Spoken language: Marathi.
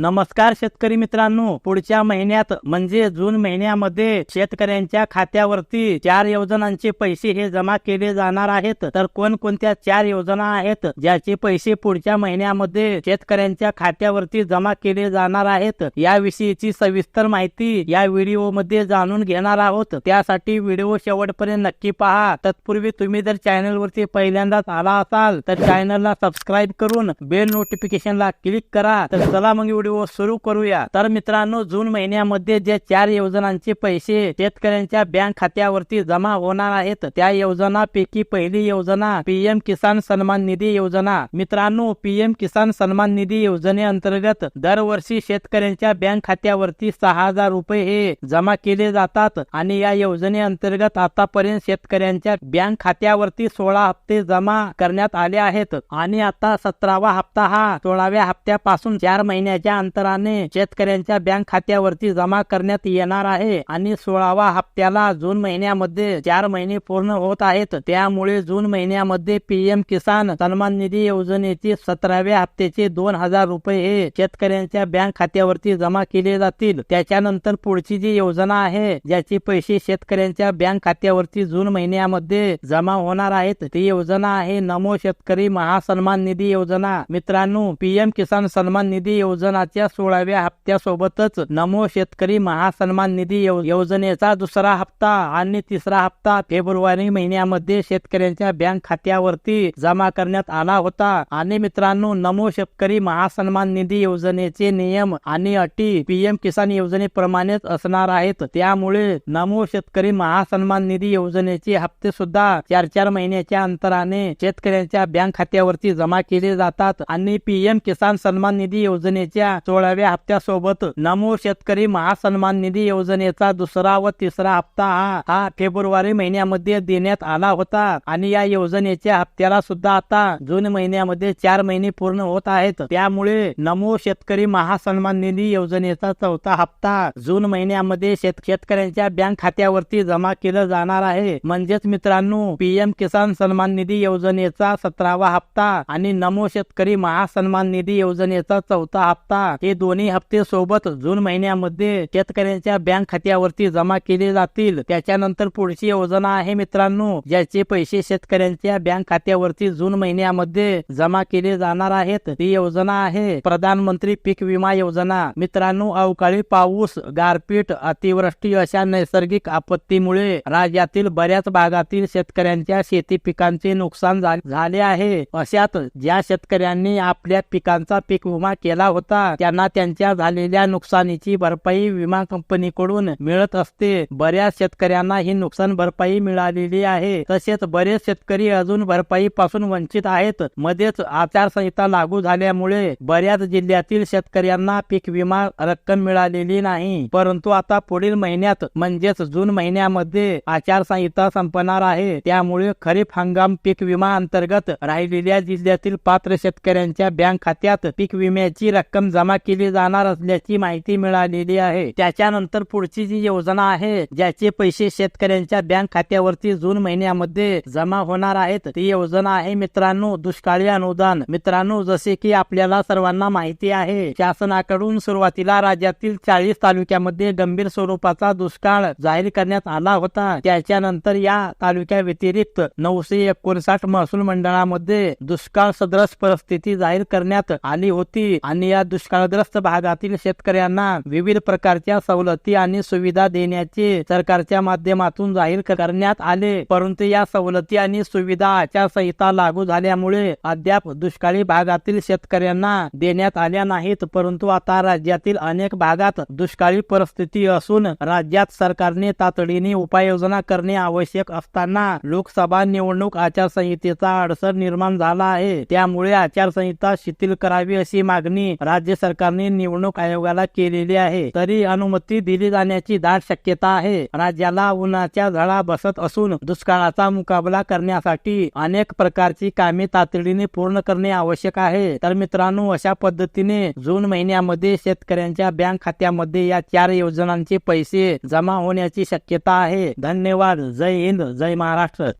नमस्कार शेतकरी मित्रांनो. पुढच्या महिन्यात म्हणजे जून महिन्यामध्ये शेतकऱ्यांच्या खात्यावरती चार योजनांचे पैसे हे जमा केले जाणार आहेत. तर कोणकोणत्या चार योजना आहेत ज्याचे पैसे पुढच्या महिन्यामध्ये शेतकऱ्यांच्या खात्यावरती जमा केले जाणार आहेत याविषयीची सविस्तर माहिती या व्हिडिओमध्ये जाणून घेणार आहोत. त्यासाठी व्हिडिओ शेवटपर्यंत नक्की पहा. तत्पूर्वी तुम्ही जर चॅनलवरती पहिल्यांदाच आला असाल तर चॅनलला सबस्क्राईब करून बेल नोटिफिकेशनला क्लिक करा. तर चला मग व्हिडिओ सुरू करूया. तर मित्रांनो जून महिन्यामध्ये जे चार योजनांचे पैसे शेतकऱ्यांच्या बँक खात्यावरती जमा होणार आहेत त्या योजनापैकी पहिली योजना पीएम किसान सन्मान निधी योजना. मित्रांनो पीएम किसान सन्मान निधी योजनेअंतर्गत दरवर्षी शेतकऱ्यांच्या बँक खात्यावरती सहा हजार रुपये हे जमा केले जातात आणि या योजनेअंतर्गत आतापर्यंत शेतकऱ्यांच्या बँक खात्यावरती सोळा हप्ते जमा करण्यात आले आहेत. आणि आता सतरावा हप्ता हा सोळाव्या हप्त्यापासून चार महिन्याच्या अंतराने शेतकऱ्यांच्या बँक खात्यावरती जमा करण्यात येणार आहे आणि सोळावा हप्त्याला जून महिन्यामध्ये चार महिने पूर्ण होत आहेत. त्यामुळे जून महिन्यामध्ये पीएम किसान सन्मान निधी योजनेची सतराव्या हप्त्याचे दोन हजार रुपये हे शेतकऱ्यांच्या बँक खात्यावरती जमा केले जातील. त्याच्यानंतर पुढची जी योजना आहे ज्याचे पैसे शेतकऱ्यांच्या बँक खात्यावरती जून महिन्यामध्ये जमा होणार आहेत ती योजना आहे नमो शेतकरी महासन्मान निधी योजना. मित्रांनो पीएम किसान सन्मान निधी योजना योजनाच्या सोळाव्या हप्त्यासोबतच नमो शेतकरी महासन्मान निधी योजनेचा दुसरा हप्ता आणि तिसरा हप्ता फेब्रुवारी महिन्यामध्ये शेतकऱ्यांच्या बँक खात्यावरती जमा करण्यात आला होता. आणि मित्रांनो नमो शेतकरी महासन्मान निधी योजनेचे नियम आणि अटी पीएम किसान योजनेप्रमाणेच असणार आहेत. त्यामुळे नमो शेतकरी महासन्मान निधी योजनेचे हप्ते सुद्धा चार चार महिन्याच्या अंतराने शेतकऱ्यांच्या बँक खात्यावरती जमा केले जातात. आणि पीएम किसान सन्मान निधी योजनेच्या सोळाव्या हप्त्यासोबत नमो शेतकरी महासन्मान निधी योजनेचा दुसरा व तिसरा हप्ता हा हा फेब्रुवारी महिन्यामध्ये देण्यात आला होता. आणि या योजनेच्या हप्त्याला सुद्धा आता जून महिन्यामध्ये चार महिने पूर्ण होत आहेत. त्यामुळे नमो शेतकरी महासन्मान निधी योजनेचा चौथा हप्ता जून महिन्यामध्ये शेत शेतकऱ्यांच्या बँक खात्यावरती जमा केलं जाणार आहे. म्हणजेच मित्रांनो पीएम किसान सन्मान निधी योजनेचा सतरावा हप्ता आणि नमो शेतकरी महासन्मान निधी योजनेचा चौथा हप्ता हे दोन्ही हप्ते सोबत जून महिन्यामध्ये शेतकऱ्यांच्या बँक खात्यावरती जमा केले जातील. त्याच्यानंतर पुढची योजना आहे मित्रांनो ज्याचे पैसे शेतकऱ्यांच्या बँक खात्यावरती जून महिन्यामध्ये जमा केले जाणार आहेत. ती योजना आहे प्रधानमंत्री पीक विमा योजना. मित्रांनो अवकाळी पाऊस गारपीट अतिवृष्टी अशा नैसर्गिक आपत्तीमुळे राज्यातील बऱ्याच भागातील शेतकऱ्यांच्या शेती पिकांचे नुकसान झा- झाले आहे. अशात ज्या शेतकऱ्यांनी आपल्या पिकांचा पीक विमा केला होता त्यांना त्यांच्या झालेल्या नुकसानीची भरपाई विमा कंपनीकडून मिळत असते. बऱ्याच शेतकऱ्यांना ही नुकसान भरपाई मिळालेली आहे. तसेच बरेच शेतकरी अजून भरपाई पासून वंचित आहेत. मध्येच आचारसंहिता लागू झाल्यामुळे बऱ्याच जिल्ह्यातील शेतकऱ्यांना पीक विमा रक्कम मिळालेली नाही. परंतु आता पुढील महिन्यात म्हणजेच जून महिन्यामध्ये आचारसंहिता संपणार आहे. त्यामुळे खरीप हंगाम पीक विमा अंतर्गत राहिलेल्या जिल्ह्यातील पात्र शेतकऱ्यांच्या बँक खात्यात पीक विम्याची रक्कम जमा केली जाणार असल्याची माहिती मिळालेली आहे. त्याच्यानंतर पुढची जी योजना आहे ज्याचे पैसे शेतकऱ्यांच्या बँक खात्यावरती जून महिन्यामध्ये जमा होणार आहेत ती योजना आहे मित्रांनो दुष्काळी अनुदान. मित्रांनो जसे की आपल्याला सर्वांना माहिती आहे शासनाकडून सुरुवातीला राज्यातील चाळीस तालुक्यामध्ये गंभीर स्वरूपाचा दुष्काळ जाहीर करण्यात आला होता. त्याच्यानंतर या तालुक्या व्यतिरिक्त नऊशे एकोणसाठ महसूल मंडळामध्ये दुष्काळ सदृश परिस्थिती जाहीर करण्यात आली होती आणि या दुष्काळग्रस्त भागातील शेतकऱ्यांना विविध प्रकारच्या सवलती आणि सुविधा देण्याचे सरकारच्या माध्यमातून जाहीर करण्यात आले. परंतु या सवलती आणि सुविधा आचारसंहिता लागू झाल्यामुळे अद्याप दुष्काळी भागातील शेतकऱ्यांना देण्यात आल्या नाहीत. परंतु आता राज्यातील अनेक भागात दुष्काळी परिस्थिती असून राज्यात सरकारने तातडीने उपाययोजना करणे आवश्यक असताना लोकसभा निवडणूक आचारसंहितेचा अडसर निर्माण झाला आहे. त्यामुळे आचारसंहिता शिथिल करावी अशी मागणी राज्य सरकारने निवडणूक आयोगाला केलेली आहे. तरी अनुमती दिली जाण्याची दाट शक्यता आहे. राज्याला उन्हाच्या झळा बसत असून दुष्काळाचा मुकाबला करण्यासाठी अनेक प्रकारची कामे तातडीने पूर्ण करणे आवश्यक आहे. तर मित्रांनो अशा पद्धतीने जून महिन्यामध्ये शेतकऱ्यांच्या बँक खात्यामध्ये या चार योजनांचे पैसे जमा होण्याची शक्यता आहे. धन्यवाद. जय हिंद. जय महाराष्ट्र.